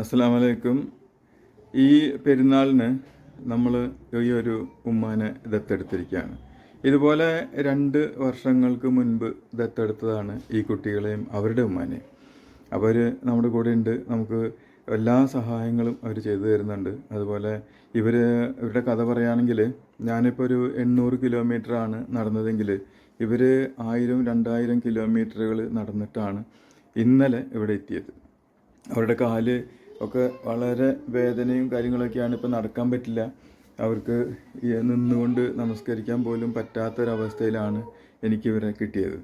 അസ്സാം വലൈക്കും ഈ പെരുന്നാളിന് നമ്മൾ ഈ ഒരു ഉമ്മാനെ ദത്തെടുത്തിരിക്കുകയാണ്. ഇതുപോലെ രണ്ട് വർഷങ്ങൾക്ക് മുൻപ് ദത്തെടുത്തതാണ് ഈ കുട്ടികളെയും അവരുടെ ഉമ്മാനെയും. അവർ നമ്മുടെ കൂടെ ഉണ്ട് നമുക്ക് എല്ലാ സഹായങ്ങളും അവർ ചെയ്തു തരുന്നുണ്ട്. അതുപോലെ ഇവർ ഇവരുടെ കഥ പറയുകയാണെങ്കിൽ ഞാനിപ്പോൾ ഒരു എണ്ണൂറ് കിലോമീറ്ററാണ് നടന്നതെങ്കിൽ ഇവർ ആയിരം രണ്ടായിരം കിലോമീറ്ററുകൾ നടന്നിട്ടാണ് ഇന്നലെ ഇവിടെ എത്തിയത്. അവരുടെ കാൽ ഒക്കെ വളരെ വേദനയും കാര്യങ്ങളൊക്കെയാണ് ഇപ്പം നടക്കാൻ പറ്റില്ല. അവർക്ക് നിന്നുകൊണ്ട് നമസ്കരിക്കാൻ പോലും പറ്റാത്തൊരവസ്ഥയിലാണ് എനിക്കിവരെ കിട്ടിയത്.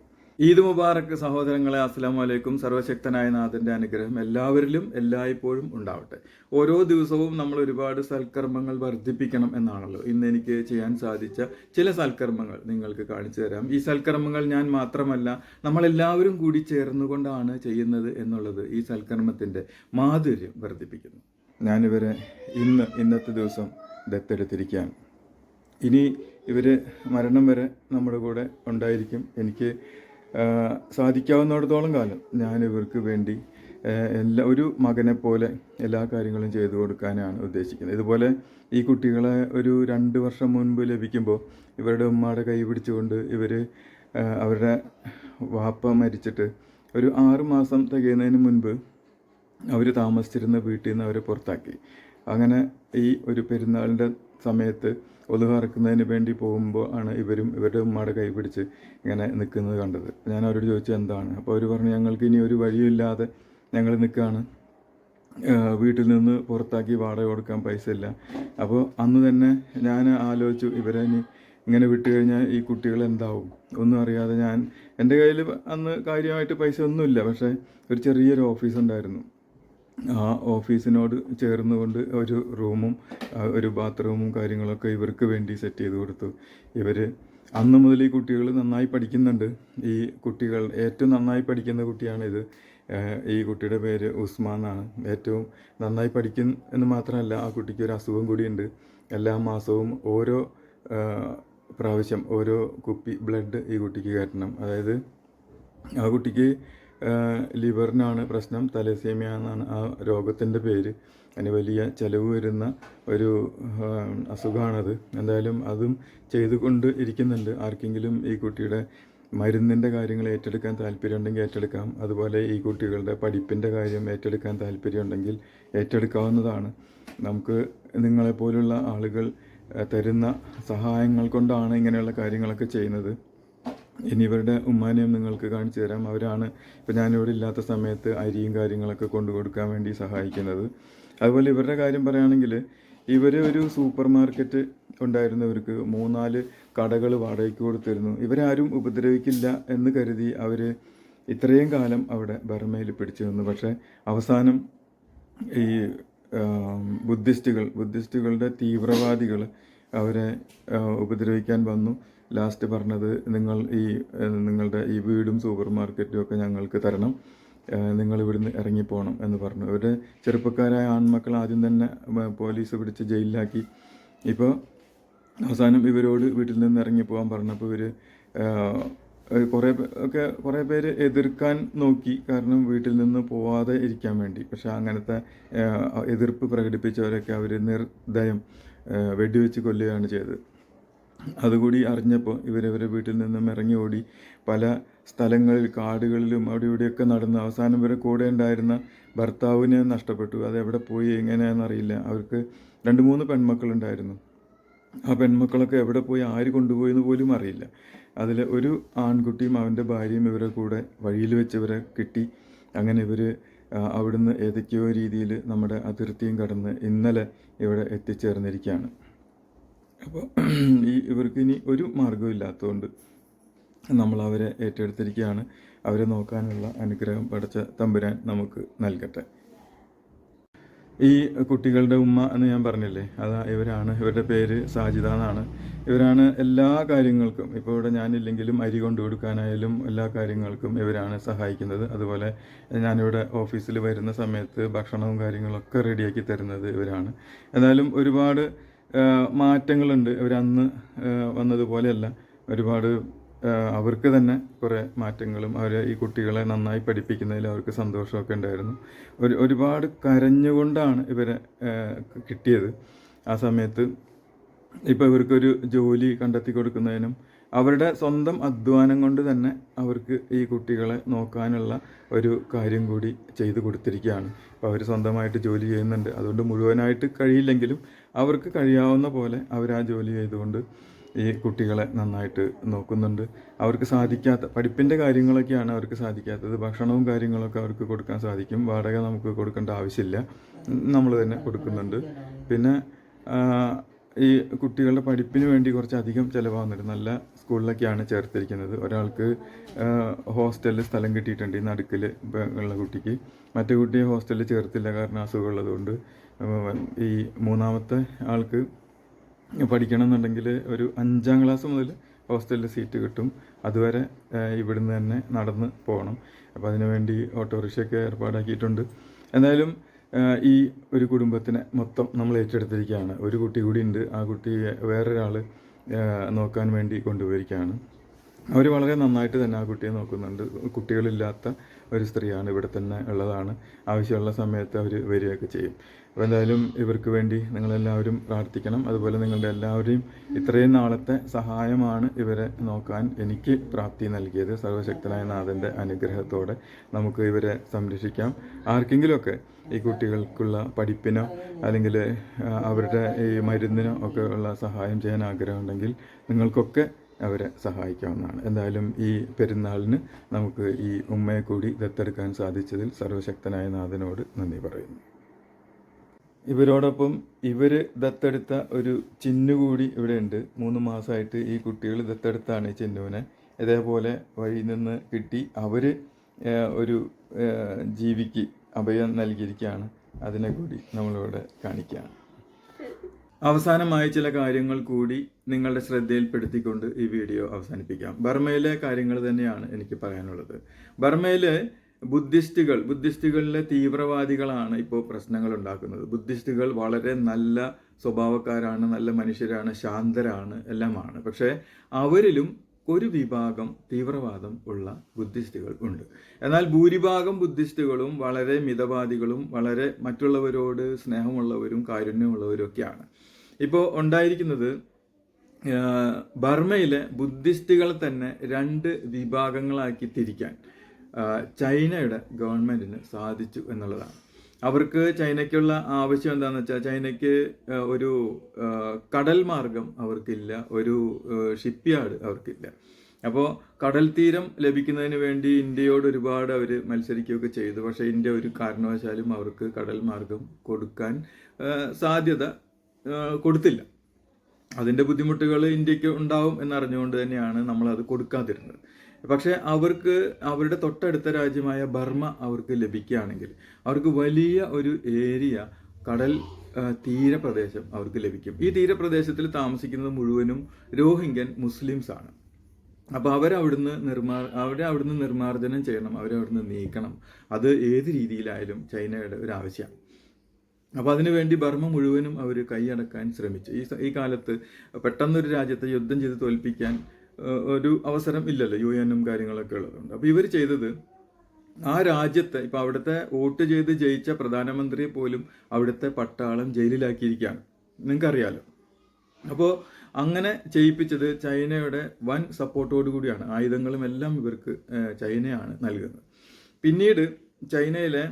ഈദ് മുബാറക്ക് സഹോദരങ്ങളെ അസ്സാം വലൈക്കും സർവശക്തനായ നാഥന്റെ അനുഗ്രഹം എല്ലാവരിലും എല്ലായ്പ്പോഴും ഉണ്ടാവട്ടെ. ഓരോ ദിവസവും നമ്മൾ ഒരുപാട് സൽക്കർമ്മങ്ങൾ വർദ്ധിപ്പിക്കണം എന്നാണല്ലോ ഇന്ന് എനിക്ക് ചെയ്യാൻ സാധിച്ച ചില സൽക്കർമ്മങ്ങൾ നിങ്ങൾക്ക് കാണിച്ചു തരാം. ഈ സൽക്കർമ്മങ്ങൾ ഞാൻ മാത്രമല്ല നമ്മളെല്ലാവരും കൂടി ചേർന്നുകൊണ്ടാണ് ചെയ്യുന്നത് എന്നുള്ളത് ഈ സൽക്കർമ്മത്തിന്റെ മാധുര്യം വർദ്ധിപ്പിക്കുന്നു. ഞാനിവരെ ഇന്ന് ഇന്നത്തെ ദിവസം ദത്തെടുത്തിരിക്കുകയാണ്. ഇനി ഇവർ മരണം വരെ നമ്മുടെ കൂടെ ഉണ്ടായിരിക്കും. എനിക്ക് സാധിക്കാവുന്നിടത്തോളം കാലം ഞാൻ ഇവർക്ക് വേണ്ടി എല്ലാ ഒരു മകനെ പോലെ എല്ലാ കാര്യങ്ങളും ചെയ്തു കൊടുക്കാനാണ് ഉദ്ദേശിക്കുന്നത്. ഇതുപോലെ ഈ കുട്ടികളെ ഒരു രണ്ട് വർഷം മുൻപ് ലഭിക്കുമ്പോൾ ഇവരുടെ ഉമ്മയുടെ കൈ പിടിച്ചുകൊണ്ട് ഇവർ അവരുടെ വാപ്പ മരിച്ചിട്ട് ഒരു ആറ് മാസം തികയുന്നതിന് മുൻപ് അവർ താമസിച്ചിരുന്ന വീട്ടിൽ നിന്ന് അവരെ പുറത്താക്കി. അങ്ങനെ ഈ ഒരു പെരുന്നാളിന്റെ സമയത്ത് ഒതുഹറക്കുന്നതിന് വേണ്ടി പോകുമ്പോൾ ആണ് ഇവരും ഇവരുടെ ഉമ്മയുടെ കൈ പിടിച്ച് ഇങ്ങനെ നിൽക്കുന്നത് കണ്ടത്. ഞാൻ അവരോട് ചോദിച്ചു എന്താണ്? അപ്പോൾ അവർ പറഞ്ഞു ഞങ്ങൾക്ക് ഇനി ഒരു വഴിയില്ലാതെ ഞങ്ങൾ നിൽക്കുകയാണ് വീട്ടിൽ നിന്ന് പുറത്താക്കി വാടക കൊടുക്കാൻ പൈസ ഇല്ല. അപ്പോൾ അന്ന് തന്നെ ഞാൻ ആലോചിച്ചു ഇവരെ ഇനി ഇങ്ങനെ വിട്ട് കഴിഞ്ഞാൽ ഈ കുട്ടികൾ എന്താവും? ഒന്നും അറിയാതെ ഞാൻ എന്റെ കയ്യിൽ അന്ന് കാര്യമായിട്ട് പൈസ ഒന്നുമില്ല. പക്ഷേ ഒരു ചെറിയൊരു ഓഫീസ് ഉണ്ടായിരുന്നു. ആ ഓഫീസിനോട് ചേർന്നുകൊണ്ട് ഒരു റൂമും ഒരു ബാത്റൂമും കാര്യങ്ങളൊക്കെ ഇവർക്ക് വേണ്ടി സെറ്റ് ചെയ്ത് കൊടുത്തു. ഇവർ അന്ന് മുതൽ ഈ കുട്ടികൾ നന്നായി പഠിക്കുന്നുണ്ട്. ഈ കുട്ടികൾ ഏറ്റവും നന്നായി പഠിക്കുന്ന കുട്ടിയാണിത്. ഈ കുട്ടിയുടെ പേര് ഉസ്മാൻ എന്നാണ് ഏറ്റവും നന്നായി പഠിക്കും എന്ന് മാത്രമല്ല ആ കുട്ടിക്ക് ഒരു അസുഖം കൂടിയുണ്ട് എല്ലാ മാസവും ഓരോ പ്രാവശ്യം ഓരോ കുപ്പി ബ്ലഡ് ഈ കുട്ടിക്ക് കയറ്റണം. അതായത് ആ കുട്ടിക്ക് ലിവറിനാണ് പ്രശ്നം തലസീമിയ എന്നാണ് ആ രോഗത്തിന്റെ പേര്. അതിന് വലിയ ചിലവ് വരുന്ന ഒരു അസുഖമാണത് എന്തായാലും അതും ചെയ്തുകൊണ്ട് ഇരിക്കുന്നുണ്ട്. ആർക്കെങ്കിലും ഈ കുട്ടിയുടെ മരുന്നിന്റെ കാര്യങ്ങൾ ഏറ്റെടുക്കാൻ താല്പര്യമുണ്ടെങ്കിൽ ഏറ്റെടുക്കാം. അതുപോലെ ഈ കുട്ടികളുടെ പഠിപ്പിന്റെ കാര്യം ഏറ്റെടുക്കാൻ താല്പര്യമുണ്ടെങ്കിൽ ഏറ്റെടുക്കാവുന്നതാണ്. നമുക്ക് നിങ്ങളെപ്പോലുള്ള ആളുകൾ തരുന്ന സഹായങ്ങൾ കൊണ്ടാണ് ഇങ്ങനെയുള്ള കാര്യങ്ങളൊക്കെ ചെയ്യുന്നത്. ഇനി ഉമ്മാനെയും നിങ്ങൾക്ക് കാണിച്ചു തരാം. അവരാണ് ഇപ്പം ഞാനിവിടെ ഇല്ലാത്ത സമയത്ത് അരിയും കാര്യങ്ങളൊക്കെ കൊണ്ടു കൊടുക്കാൻ വേണ്ടി സഹായിക്കുന്നത്. അതുപോലെ ഇവരുടെ കാര്യം പറയുകയാണെങ്കിൽ ഇവർ ഒരു സൂപ്പർ മാർക്കറ്റ് ഉണ്ടായിരുന്നവർക്ക് മൂന്നാൽ കടകൾ വാടകയ്ക്ക് കൊടുത്തിരുന്നു. ഇവരാരും ഉപദ്രവിക്കില്ല എന്ന് കരുതി അവർ ഇത്രയും കാലം അവിടെ ബർമയിൽ പിടിച്ചു നിന്നു. പക്ഷേ അവസാനം ഈ ബുദ്ധിസ്റ്റുകൾ ബുദ്ധിസ്റ്റുകളുടെ തീവ്രവാദികൾ അവരെ ഉപദ്രവിക്കാൻ വന്നു. ലാസ്റ്റ് പറഞ്ഞത് നിങ്ങൾ ഈ നിങ്ങളുടെ ഈ വീടും സൂപ്പർ മാർക്കറ്റും ഒക്കെ ഞങ്ങൾക്ക് തരണം. നിങ്ങൾ ഇവിടുന്ന് ഇറങ്ങിപ്പോകണം എന്ന് പറഞ്ഞു. ഇവരുടെ ചെറുപ്പക്കാരായ ആൺമക്കൾ ആദ്യം തന്നെ പോലീസ് പിടിച്ച് ജയിലിലാക്കി. ഇപ്പോൾ അവസാനം ഇവരോട് വീട്ടിൽ നിന്ന് ഇറങ്ങി പോകാൻ പറഞ്ഞപ്പോൾ ഇവർ കുറേ ഒക്കെ കുറേ പേര് എതിർക്കാൻ നോക്കി. കാരണം വീട്ടിൽ നിന്ന് പോവാതെ ഇരിക്കാൻ വേണ്ടി. പക്ഷേ അങ്ങനത്തെ എതിർപ്പ് പ്രകടിപ്പിച്ചവരൊക്കെ അവർ നിർദ്ദയം വെടിവെച്ച് കൊല്ലുകയാണ് ചെയ്തത്. അതുകൂടി അറിഞ്ഞപ്പോൾ ഇവരവരെ വീട്ടിൽ നിന്നും ഇറങ്ങി ഓടി പല സ്ഥലങ്ങളിൽ കാടുകളിലും അവിടെ ഇവിടെയൊക്കെ നടന്ന് അവസാനം വരെ കൂടെ ഉണ്ടായിരുന്ന ഭർത്താവിനെ നഷ്ടപ്പെട്ടു. അത് എവിടെ പോയി എങ്ങനെയാണെന്നറിയില്ല അവർക്ക് രണ്ട് മൂന്ന് പെൺമക്കളുണ്ടായിരുന്നു. ആ പെൺമക്കളൊക്കെ എവിടെ പോയി ആര് കൊണ്ടുപോയി എന്ന് പോലും അറിയില്ല. അതിൽ ഒരു ആൺകുട്ടിയും അവന്റെ ഭാര്യയും ഇവരെ കൂടെ വഴിയിൽ വെച്ച് ഇവരെ കിട്ടി. അങ്ങനെ ഇവർ അവിടുന്ന് ഏതൊക്കെയോ രീതിയിൽ നമ്മുടെ അതിർത്തിയും കടന്ന് ഇന്നലെ ഇവിടെ എത്തിച്ചേർന്നിരിക്കുകയാണ്. അപ്പോൾ ഈ ഇവർക്ക് ഇനി ഒരു മാർഗവും ഇല്ലാത്തതുകൊണ്ട് നമ്മൾ അവരെ ഏറ്റെടുത്തിരിക്കുകയാണ്. അവരെ നോക്കാനുള്ള അനുഗ്രഹം പഠിച്ച തമ്പുരാൻ നമുക്ക് നൽകട്ടെ. ഈ കുട്ടികളുടെ ഉമ്മ എന്ന് ഞാൻ പറഞ്ഞില്ലേ അതാ ഇവരാണ് ഇവരുടെ പേര് സാജിദ എന്നാണ്. ഇവരാണ് എല്ലാ കാര്യങ്ങൾക്കും ഇപ്പോൾ ഇവിടെ ഞാനില്ലെങ്കിലും അരി കൊണ്ടു കൊടുക്കാനായാലും എല്ലാ കാര്യങ്ങൾക്കും ഇവരാണ് സഹായിക്കുന്നത്. അതുപോലെ ഞാനിവിടെ ഓഫീസിൽ വരുന്ന സമയത്ത് ഭക്ഷണവും കാര്യങ്ങളൊക്കെ റെഡിയാക്കി തരുന്നത് ഇവരാണ്. എന്നാലും ഒരുപാട് മാറ്റങ്ങളുണ്ട്. അവരന്ന് വന്നതുപോലെയല്ല. ഒരുപാട് അവർക്ക് തന്നെ കുറേ മാറ്റങ്ങളും അവർ ഈ കുട്ടികളെ നന്നായി പഠിപ്പിക്കുന്നതിൽ അവർക്ക് സന്തോഷമൊക്കെ ഉണ്ടായിരുന്നു. ഒരു ഒരുപാട് കരഞ്ഞുകൊണ്ടാണ് ഇവരെ കിട്ടിയത്. ആ സമയത്ത് ഇപ്പോൾ ഇവർക്കൊരു ജോലി കണ്ടെത്തി കൊടുക്കുന്നതിനും അവരുടെ സ്വന്തം അധ്വാനം കൊണ്ട് തന്നെ അവർക്ക് ഈ കുട്ടികളെ നോക്കാനുള്ള ഒരു കാര്യം കൂടി ചെയ്തു കൊടുത്തിരിക്കുകയാണ്. അപ്പോൾ അവർ സ്വന്തമായിട്ട് ജോലി ചെയ്യുന്നുണ്ട്. അതുകൊണ്ട് മുഴുവനായിട്ട് കഴിയില്ലെങ്കിലും അവർക്ക് കഴിയാവുന്ന പോലെ അവർ ആ ജോലി ചെയ്തുകൊണ്ട് ഈ കുട്ടികളെ നന്നായിട്ട് നോക്കുന്നുണ്ട്. അവർക്ക് സാധിക്കാത്ത പഠിപ്പിന്റെ കാര്യങ്ങളൊക്കെയാണ് അവർക്ക് സാധിക്കാത്തത്. ഭക്ഷണവും കാര്യങ്ങളൊക്കെ അവർക്ക് കൊടുക്കാൻ സാധിക്കും. വാടക നമുക്ക് കൊടുക്കേണ്ട ആവശ്യമില്ല. നമ്മൾ തന്നെ കൊടുക്കുന്നുണ്ട്. പിന്നെ ഈ കുട്ടികളുടെ പഠിപ്പിന് വേണ്ടി കുറച്ചധികം ചിലവാകുന്നുണ്ട്. നല്ല സ്കൂളിലൊക്കെയാണ് ചേർത്തിരിക്കുന്നത്. ഒരാൾക്ക് ഹോസ്റ്റലിൽ സ്ഥലം കിട്ടിയിട്ടുണ്ട് ഈ നടുക്കിൽ ഉള്ള കുട്ടിക്ക്. മറ്റേ കുട്ടിയെ ഹോസ്റ്റലിൽ ചേർത്തില്ല കാരണം അസുഖമുള്ളതുകൊണ്ട്. ഈ മൂന്നാമത്തെ ആൾക്ക് പഠിക്കണം എന്നുണ്ടെങ്കിൽ ഒരു അഞ്ചാം ക്ലാസ് മുതൽ ഹോസ്റ്റലിൽ സീറ്റ് കിട്ടും. അതുവരെ ഇവിടുന്ന് തന്നെ നടന്ന് പോകണം. അപ്പോൾ അതിനുവേണ്ടി ഓട്ടോറിക്ഷയൊക്കെ ഏർപ്പാടാക്കിയിട്ടുണ്ട്. എന്തായാലും ഈ ഒരു കുടുംബത്തിനെ മൊത്തം നമ്മൾ ഏറ്റെടുത്തിരിക്കുകയാണ്. ഒരു കുട്ടി കൂടി ഉണ്ട്. ആ കുട്ടിയെ വേറൊരാൾ നോക്കാൻ വേണ്ടി കൊണ്ടുപോയിരിക്കുകയാണ്. അവർ വളരെ നന്നായിട്ട് തന്നെ ആ കുട്ടിയെ നോക്കുന്നുണ്ട്. കുട്ടികളില്ലാത്ത ഒരു സ്ത്രീയാണ് ഇവിടെ തന്നെ ഉള്ളതാണ്. ആവശ്യമുള്ള സമയത്ത് അവർ വരികയൊക്കെ ചെയ്യും. അപ്പോൾ എന്തായാലും ഇവർക്ക് വേണ്ടി നിങ്ങളെല്ലാവരും പ്രാർത്ഥിക്കണം. അതുപോലെ നിങ്ങളുടെ എല്ലാവരെയും ഇത്രയും നാളത്തെ സഹായമാണ് ഇവരെ നോക്കാൻ എനിക്ക് പ്രാപ്തി നൽകിയത്. സർവശക്തനായ നാഥന്റെ അനുഗ്രഹത്തോടെ നമുക്ക് ഇവരെ സംരക്ഷിക്കാം. ആർക്കെങ്കിലുമൊക്കെ ഈ കുട്ടികൾക്കുള്ള പഠിപ്പിനോ അല്ലെങ്കിൽ അവരുടെ ഈ മരുന്നിനോ ഒക്കെ ഉള്ള സഹായം ചെയ്യാൻ ആഗ്രഹമുണ്ടെങ്കിൽ നിങ്ങൾക്കൊക്കെ അവരെ സഹായിക്കാവുന്നതാണ്. എന്തായാലും ഈ പെരുന്നാളിന് നമുക്ക് ഈ ഉമ്മയെ കൂടി ദത്തെടുക്കാൻ സാധിച്ചതിൽ സർവശക്തനായ നാഥനോട് നന്ദി പറയുന്നു. ഇവരോടൊപ്പം ഇവർ ദത്തെടുത്ത ഒരു ചിന്നു കൂടി ഇവിടെ ഉണ്ട് മൂന്ന് മാസമായിട്ട് ഈ കുട്ടികൾ ദത്തെടുത്താണ് ഈ ചിന്നുവിനെ. ഇതേപോലെ വഴിയിൽ നിന്ന് കിട്ടി. അവർ ഒരു ജീവിക്ക് അഭയം നൽകിയിരിക്കുകയാണ്. അതിനെ കൂടി നമ്മളിവിടെ കാണിക്കുകയാണ്. അവസാനമായി ചില കാര്യങ്ങൾ കൂടി നിങ്ങളുടെ ശ്രദ്ധയിൽപ്പെടുത്തിക്കൊണ്ട് ഈ വീഡിയോ അവസാനിപ്പിക്കാം. ബർമയിലെ കാര്യങ്ങൾ തന്നെയാണ് എനിക്ക് പറയാനുള്ളത്. ബർമയിലെ ബുദ്ധിസ്റ്റുകൾ ബുദ്ധിസ്റ്റുകളിലെ തീവ്രവാദികളാണ് ഇപ്പോൾ പ്രശ്നങ്ങൾ ഉണ്ടാക്കുന്നത് ബുദ്ധിസ്റ്റുകൾ വളരെ നല്ല സ്വഭാവക്കാരാണ് നല്ല മനുഷ്യരാണ് ശാന്തരാണ് എല്ലാമാണ്. പക്ഷേ അവരിലും ഒരു വിഭാഗം തീവ്രവാദം ഉള്ള ബുദ്ധിസ്റ്റുകൾ ഉണ്ട്. എന്നാൽ ഭൂരിഭാഗം ബുദ്ധിസ്റ്റുകളും വളരെ മിതവാദികളും വളരെ മറ്റുള്ളവരോട് സ്നേഹമുള്ളവരും കാരുണ്യമുള്ളവരും ഒക്കെയാണ് ഇപ്പോൾ ഉണ്ടായിരിക്കുന്നത് ബർമ്മയിലെ ബർമയിലെ ബുദ്ധിസ്റ്റുകളെ തന്നെ രണ്ട് വിഭാഗങ്ങളാക്കി തിരിക്കാൻ. ചൈനയുടെ ഗവൺമെന്റിന് സാധിച്ചു എന്നുള്ളതാണ്. അവർക്ക് ചൈനയ്ക്കുള്ള ആവശ്യം എന്താണെന്ന് വെച്ചാൽ ചൈനയ്ക്ക് ഒരു കടൽ മാർഗം അവർക്കില്ല ഒരു ഷിപ്പ് യാർഡ് അവർക്കില്ല. അപ്പോൾ കടൽ തീരം ലഭിക്കുന്നതിന് വേണ്ടി ഇന്ത്യയോട് ഒരുപാട് അവർ മത്സരിക്കുകയൊക്കെ ചെയ്തു. പക്ഷേ ഇന്ത്യ ഒരു കാരണവശാലും അവർക്ക് കടൽ മാർഗം കൊടുക്കാൻ സാധ്യത കൊടുത്തില്ല. അതിന്റെ ബുദ്ധിമുട്ടുകൾ ഇന്ത്യയ്ക്ക് ഉണ്ടാവും എന്നറിഞ്ഞുകൊണ്ട് തന്നെയാണ് നമ്മളത് കൊടുക്കാതിരുന്നത്. പക്ഷേ അവർക്ക് അവരുടെ തൊട്ടടുത്ത രാജ്യമായ ബർമ്മ അവർക്ക് ലഭിക്കുകയാണെങ്കിൽ അവർക്ക് വലിയ ഒരു ഏരിയ കടൽ തീരപ്രദേശം അവർക്ക് ലഭിക്കും. ഈ തീരപ്രദേശത്തിൽ താമസിക്കുന്നത് മുഴുവനും രോഹിംഗ്യൻ മുസ്ലിംസ് ആണ്. അപ്പോൾ അവരവിടുന്ന് നിർമാർ അവരെ അവിടുന്ന് നിർമാർജനം ചെയ്യണം അവരെ അവിടുന്ന് നീക്കണം. അത് ഏത് രീതിയിലായാലും ചൈനയുടെ ഒരു ആവശ്യമാണ്. അപ്പോൾ അതിനുവേണ്ടി ബർമ്മ മുഴുവനും അവർ കൈയടക്കാൻ ശ്രമിച്ചു. ഈ ഈ കാലത്ത് പെട്ടെന്നൊരു രാജ്യത്തെ യുദ്ധം ചെയ്ത് തോൽപ്പിക്കാൻ ഒരു അവസരം ഇല്ലല്ലോ യു എനും കാര്യങ്ങളൊക്കെ ഉള്ളതുകൊണ്ട്. അപ്പോൾ ഇവർ ചെയ്തത് ആ രാജ്യത്തെ ഇപ്പോൾ അവിടുത്തെ വോട്ട് ചെയ്ത് ജയിച്ച പ്രധാനമന്ത്രിയെ പോലും അവിടുത്തെ പട്ടാളം ജയിലിലാക്കിയിരിക്കുകയാണ്. നിങ്ങൾക്കറിയാലോ? അപ്പോൾ അങ്ങനെ ചെയ്യിപ്പിച്ചത് ചൈനയുടെ വൻ സപ്പോർട്ടോടു കൂടിയാണ്. ആയുധങ്ങളും എല്ലാം ഇവർക്ക് ചൈനയാണ് നൽകുന്നത്. പിന്നീട് ചൈനയിലെ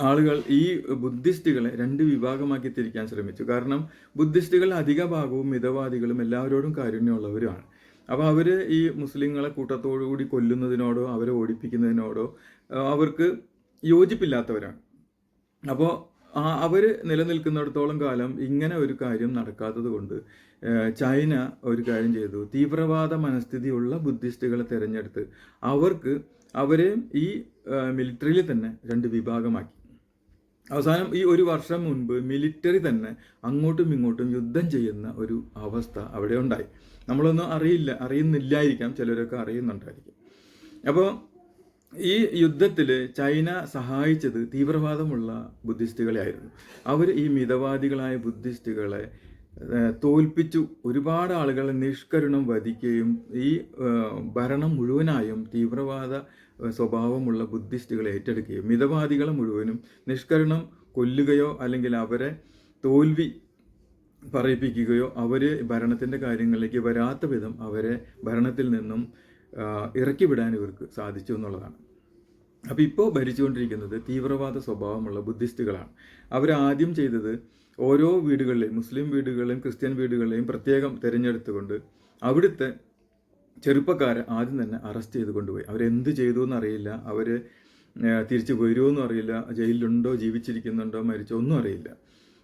ആളുകൾ ഈ ബുദ്ധിസ്റ്റുകളെ രണ്ട് വിഭാഗമാക്കി തിരിക്കാൻ ശ്രമിച്ചു. കാരണം ബുദ്ധിസ്റ്റുകളിൽ അധിക ഭാഗവും മിതവാദികളും എല്ലാവരോടും കാരുണ്യമുള്ളവരുമാണ്. അപ്പോൾ അവർ ഈ മുസ്ലിങ്ങളെ കൂട്ടത്തോടു കൂടി കൊല്ലുന്നതിനോടോ അവരെ ഓടിപ്പിക്കുന്നതിനോടോ അവർക്ക് യോജിപ്പില്ലാത്തവരാണ്. അപ്പോൾ അവർ നിലനിൽക്കുന്നിടത്തോളം കാലം ഇങ്ങനെ ഒരു കാര്യം നടക്കാത്തത് കൊണ്ട് ചൈന ഒരു കാര്യം ചെയ്തു. തീവ്രവാദ മനസ്ഥിതിയുള്ള ബുദ്ധിസ്റ്റുകളെ തിരഞ്ഞെടുത്ത് അവർക്ക് അവരെ ഈ മിലിറ്ററിയിൽ തന്നെ രണ്ട് വിഭാഗമാക്കി. അവസാനം ഈ ഒരു വർഷം മുൻപ് മിലിറ്ററി തന്നെ അങ്ങോട്ടും ഇങ്ങോട്ടും യുദ്ധം ചെയ്യുന്ന ഒരു അവസ്ഥ അവിടെ ഉണ്ടായി. നമ്മളൊന്നും അറിയില്ല അറിയുന്നില്ലായിരിക്കാം ചിലരൊക്കെ അറിയുന്നുണ്ടായിരിക്കും. അപ്പോൾ ഈ യുദ്ധത്തിൽ ചൈന സഹായിച്ചത് തീവ്രവാദമുള്ള ബുദ്ധിസ്റ്റുകളെ ആയിരുന്നു. അവർ ഈ മിതവാദികളായ ബുദ്ധിസ്റ്റുകളെ തോൽപ്പിച്ചു. ഒരുപാട് ആളുകളെ നിഷ്കരുണം വധിക്കുകയും ഈ ഭരണം മുഴുവനായും തീവ്രവാദ സ്വഭാവമുള്ള ബുദ്ധിസ്റ്റുകളെ ഏറ്റെടുക്കുകയും മിതവാദികളെ മുഴുവനും നിഷ്കരണം കൊല്ലുകയോ അല്ലെങ്കിൽ അവരെ തോൽവി പറയിപ്പിക്കുകയോ അവർ ഭരണത്തിന്റെ കാര്യങ്ങളിലേക്ക് വരാത്ത വിധം അവരെ ഭരണത്തിൽ നിന്നും ഇറക്കിവിടാൻ ഇറക്കി വിടാൻ ഇവർക്ക് സാധിച്ചു എന്നുള്ളതാണ്. അപ്പോൾ ഇപ്പോൾ ഭരിച്ചുകൊണ്ടിരിക്കുന്നത് തീവ്രവാദ സ്വഭാവമുള്ള ബുദ്ധിസ്റ്റുകളാണ്. അവരാദ്യം ചെയ്തത് ഓരോ വീടുകളിലെയും മുസ്ലിം വീടുകളെയും ക്രിസ്ത്യൻ വീടുകളെയും പ്രത്യേകം തിരഞ്ഞെടുത്തുകൊണ്ട് അവിടുത്തെ ചെറുപ്പക്കാരെ ആദ്യം തന്നെ അറസ്റ്റ് ചെയ്ത് കൊണ്ടുപോയി. അവരെന്ത് ചെയ്തു എന്നറിയില്ല അവർ തിരിച്ചു വരുമോ എന്നും അറിയില്ല. ജയിലിലുണ്ടോ ജീവിച്ചിരിക്കുന്നുണ്ടോ മരിച്ചോ ഒന്നും അറിയില്ല.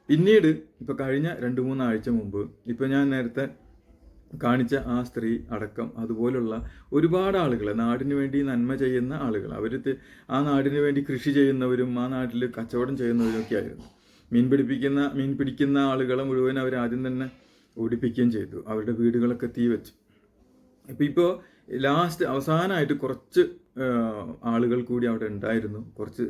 പിന്നീട് ഇപ്പോൾ കഴിഞ്ഞ രണ്ട് മൂന്നാഴ്ച മുമ്പ് ഇപ്പോൾ ഞാൻ നേരത്തെ കാണിച്ച ആ സ്ത്രീ അടക്കം അതുപോലുള്ള ഒരുപാട് ആളുകൾ നാടിന് വേണ്ടി നന്മ ചെയ്യുന്ന ആളുകൾ അവർ ആ നാടിന് വേണ്ടി കൃഷി ചെയ്യുന്നവരും ആ നാട്ടിൽ കച്ചവടം ചെയ്യുന്നവരും ഒക്കെ ആയിരുന്നു. മീൻ പിടിപ്പിക്കുന്ന മീൻ പിടിക്കുന്ന ആളുകളെ മുഴുവൻ അവർ ആദ്യം തന്നെ ഓടിപ്പിക്കുകയും ചെയ്തു. അവരുടെ വീടുകളൊക്കെ തീ വെച്ചു. ഇപ്പം ഇപ്പോൾ ലാസ്റ്റ് അവസാനമായിട്ട് കുറച്ച് ആളുകൾ കൂടി അവിടെ ഉണ്ടായിരുന്നു. കുറച്ച്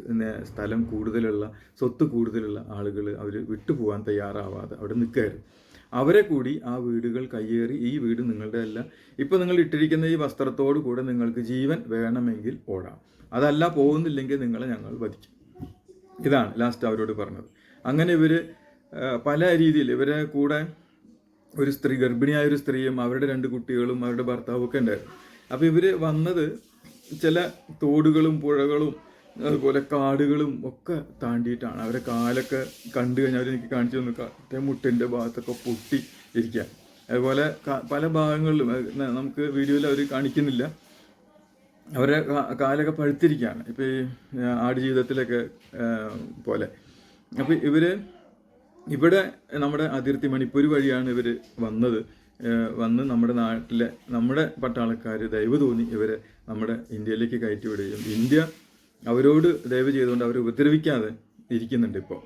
സ്ഥലം കൂടുതലുള്ള സ്വത്ത് കൂടുതലുള്ള ആളുകൾ അവർ വിട്ടുപോകാൻ തയ്യാറാവാതെ അവിടെ നിൽക്കായിരുന്നു അവരെ കൂടി ആ വീടുകൾ കയ്യേറി ഈ വീട് നിങ്ങളുടെ അല്ല. ഇപ്പം നിങ്ങൾ ഇട്ടിരിക്കുന്ന ഈ വസ്ത്രത്തോടു കൂടെ നിങ്ങൾക്ക് ജീവൻ വേണമെങ്കിൽ ഓടാം. അതല്ല പോകുന്നില്ലെങ്കിൽ നിങ്ങളെ ഞങ്ങൾ വധിക്കും. ഇതാണ് ലാസ്റ്റ് അവരോട് പറഞ്ഞത്. അങ്ങനെ ഇവർ പല രീതിയിൽ ഇവരെ കൂടെ ഒരു സ്ത്രീ ഗർഭിണിയായ ഒരു സ്ത്രീയും അവരുടെ രണ്ട് കുട്ടികളും അവരുടെ ഭർത്താവും ഒക്കെ ഉണ്ടായിരുന്നു അപ്പോൾ ഇവർ വന്നത് ചില തോടുകളും പുഴകളും അതുപോലെ കാടുകളും ഒക്കെ താണ്ടിയിട്ടാണ്. അവരെ കാലൊക്കെ കണ്ടു കഴിഞ്ഞാൽ അവരെനിക്ക് കാണിച്ചു തന്നു. കറ്റ മുട്ടിന്റെ ഭാഗത്തൊക്കെ പൊട്ടി ഇരിക്കുക അതുപോലെ പല ഭാഗങ്ങളിലും നമുക്ക് വീഡിയോയിൽ അവർ കാണിക്കുന്നില്ല. അവരെ കാലൊക്കെ പഴുത്തിരിക്കുകയാണ് ഇപ്പോൾ ഈ ആടുജീവിതത്തിലൊക്കെ പോലെ. അപ്പോൾ ഇവർ ഇവിടെ നമ്മുടെ അതിർത്തി മണിപ്പൂർ വഴിയാണ് ഇവർ വന്നത്. വന്ന് നമ്മുടെ നാട്ടിലെ നമ്മുടെ പട്ടാളക്കാർ ദയവ് തോന്നി ഇവരെ നമ്മുടെ ഇന്ത്യയിലേക്ക് കയറ്റി വിടുകയും ഇന്ത്യ അവരോട് ദയവ് ചെയ്തുകൊണ്ട് അവരെ ഉപദ്രവിക്കാതെ ഇരിക്കുന്നുണ്ട് ഇപ്പോൾ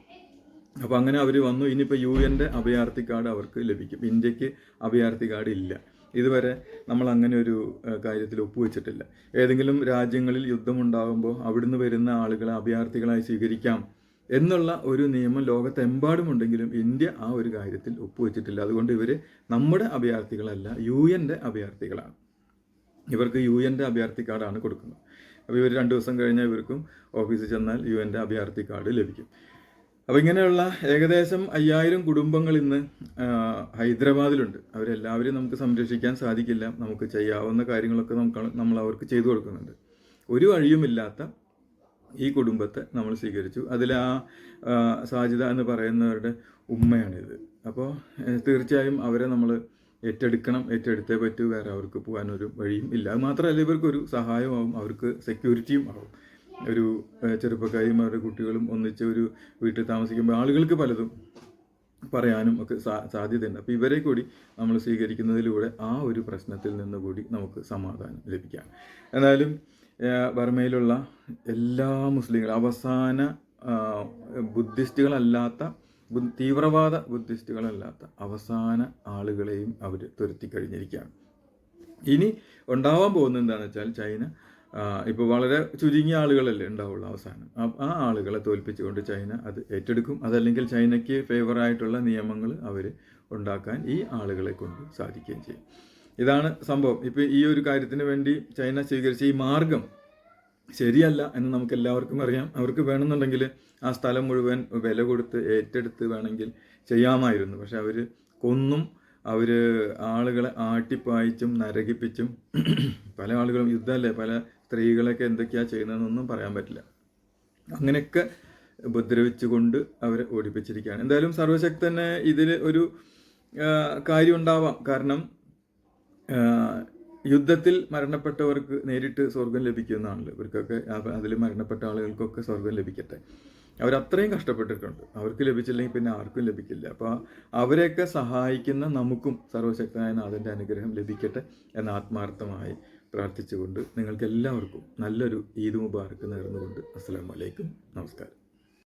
അപ്പോൾ അങ്ങനെ അവർ വന്നു. ഇനിയിപ്പോൾ യു എന്റെ അഭയാർത്ഥി കാർഡ് അവർക്ക് ലഭിക്കും. ഇന്ത്യയ്ക്ക് അഭയാർത്ഥി കാർഡ് ഇല്ല. ഇതുവരെ നമ്മൾ അങ്ങനെ ഒരു കാര്യത്തിൽ ഒപ്പുവെച്ചിട്ടില്ല ഏതെങ്കിലും രാജ്യങ്ങളിൽ യുദ്ധമുണ്ടാകുമ്പോൾ അവിടുന്ന് വരുന്ന ആളുകളെ അഭയാർത്ഥികളായി സ്വീകരിക്കാം. എന്നുള്ള ഒരു നിയമം ലോകത്തെമ്പാടുമുണ്ടെങ്കിലും ഇന്ത്യ ആ ഒരു കാര്യത്തിൽ ഒപ്പുവെച്ചിട്ടില്ല. അതുകൊണ്ട് ഇവർ നമ്മുടെ അഭയാർത്ഥികളല്ല യു എന്റെ അഭയാർത്ഥികളാണ്. ഇവർക്ക് യു എന്റെ അഭയാർത്ഥി കാർഡാണ് കൊടുക്കുന്നത്. അപ്പോൾ ഇവർ രണ്ട് ദിവസം കഴിഞ്ഞാൽ ഇവർക്കും ഓഫീസിൽ ചെന്നാൽ യു എന്റെ അഭയാർത്ഥി കാർഡ് ലഭിക്കും. അപ്പോൾ ഇങ്ങനെയുള്ള ഏകദേശം അയ്യായിരം കുടുംബങ്ങൾ ഇന്ന് ഹൈദരാബാദിലുണ്ട്. അവരെല്ലാവരെയും നമുക്ക് സംരക്ഷിക്കാൻ സാധിക്കില്ല. നമുക്ക് ചെയ്യാവുന്ന കാര്യങ്ങളൊക്കെ നമുക്ക് നമ്മൾ അവർക്ക് ചെയ്തു കൊടുക്കുന്നുണ്ട്. ഒരു വഴിയുമില്ലാത്ത ഈ കുടുംബത്തെ നമ്മൾ സ്വീകരിച്ചു. അതിൽ ആ സാജിത എന്ന് പറയുന്നവരുടെ ഉമ്മയാണിത്. അപ്പോൾ തീർച്ചയായും അവരെ നമ്മൾ ഏറ്റെടുക്കണം ഏറ്റെടുത്തേ പറ്റൂ. വേറെ അവർക്ക് പോകാനൊരു വഴിയും ഇല്ല. അത് മാത്രമല്ല ഇവർക്കൊരു സഹായമാവും. അവർക്ക് സെക്യൂരിറ്റിയും ആവും. ഒരു ചെറുപ്പക്കാരിയും ചെറുപ്പക്കാരും അവരുടെ കുട്ടികളും ഒന്നിച്ച് ഒരു വീട്ടിൽ താമസിക്കുമ്പോൾ ആളുകൾക്ക് പലതും പറയാനും ഒക്കെ സാ സാധ്യതയുണ്ട്. അപ്പോൾ ഇവരെ കൂടി നമ്മൾ സ്വീകരിക്കുന്നതിലൂടെ ആ ഒരു പ്രശ്നത്തിൽ നിന്ന് കൂടി നമുക്ക് സമാധാനം ലഭിക്കാം. എന്നാലും ബർമയിലുള്ള എല്ലാ മുസ്ലിങ്ങളും അവസാന ബുദ്ധിസ്റ്റുകളല്ലാത്ത തീവ്രവാദ ബുദ്ധിസ്റ്റുകളല്ലാത്ത അവസാന ആളുകളെയും അവർ തുരത്തി കഴിഞ്ഞിരിക്കുകയാണ്. ഇനി ഉണ്ടാവാൻ പോകുന്നത് എന്താണെന്ന് വെച്ചാൽ ചൈന ഇപ്പോൾ വളരെ ചുരുങ്ങിയ ആളുകളല്ലേ ഉണ്ടാവുള്ളൂ അവസാനം. ആ ആളുകളെ തോൽപ്പിച്ചുകൊണ്ട് ചൈന അത് ഏറ്റെടുക്കും. അതല്ലെങ്കിൽ ചൈനയ്ക്ക് ഫേവറായിട്ടുള്ള നിയമങ്ങൾ അവർ ഉണ്ടാക്കാൻ ഈ ആളുകളെ കൊണ്ട് സാധിക്കുകയും ചെയ്യും. ഇതാണ് സംഭവം. ഇപ്പോൾ ഈ ഒരു കാര്യത്തിന് വേണ്ടി ചൈന സ്വീകരിച്ച ഈ മാർഗം ശരിയല്ല എന്ന് നമുക്ക് എല്ലാവർക്കും അറിയാം. അവർക്ക് വേണമെന്നുണ്ടെങ്കിൽ ആ സ്ഥലം മുഴുവൻ വില കൊടുത്ത് ഏറ്റെടുത്ത് വേണമെങ്കിൽ ചെയ്യാമായിരുന്നു. പക്ഷെ അവർ കൊന്നും അവർ ആളുകളെ ആട്ടിപ്പായിച്ചും നരകിപ്പിച്ചും പല ആളുകളും യുദ്ധമല്ലേ? പല സ്ത്രീകളൊക്കെ എന്തൊക്കെയാണ് ചെയ്യുന്നതെന്നൊന്നും പറയാൻ പറ്റില്ല. അങ്ങനെയൊക്കെ ഉപദ്രവിച്ചുകൊണ്ട് അവരെ ഓടിപ്പിച്ചിരിക്കുകയാണ്. എന്തായാലും സർവശക്തന് ഇതിൽ ഒരു കാര്യം ഉണ്ടാവാം. കാരണം യുദ്ധത്തിൽ മരണപ്പെട്ടവർക്ക് നേരിട്ട് സ്വർഗം ലഭിക്കുന്നതാണല്ലോ. ഇവർക്കൊക്കെ അതിൽ മരണപ്പെട്ട ആളുകൾക്കൊക്കെ സ്വർഗം ലഭിക്കട്ടെ. അവരത്രയും കഷ്ടപ്പെട്ടിട്ടുണ്ട്. അവർക്ക് ലഭിച്ചില്ലെങ്കിൽ പിന്നെ ആർക്കും ലഭിക്കില്ല. അപ്പോൾ അവരെയൊക്കെ സഹായിക്കുന്ന നമുക്കും സർവശക്തനായ നാഥന്റെ അനുഗ്രഹം ലഭിക്കട്ടെ എന്ന ആത്മാർത്ഥമായി പ്രാർത്ഥിച്ചുകൊണ്ട് നിങ്ങൾക്ക് എല്ലാവർക്കും നല്ലൊരു ഈദ് മുബാറക്ക് നേർന്നുകൊണ്ട് അസ്സാം വലൈക്കും നമസ്കാരം.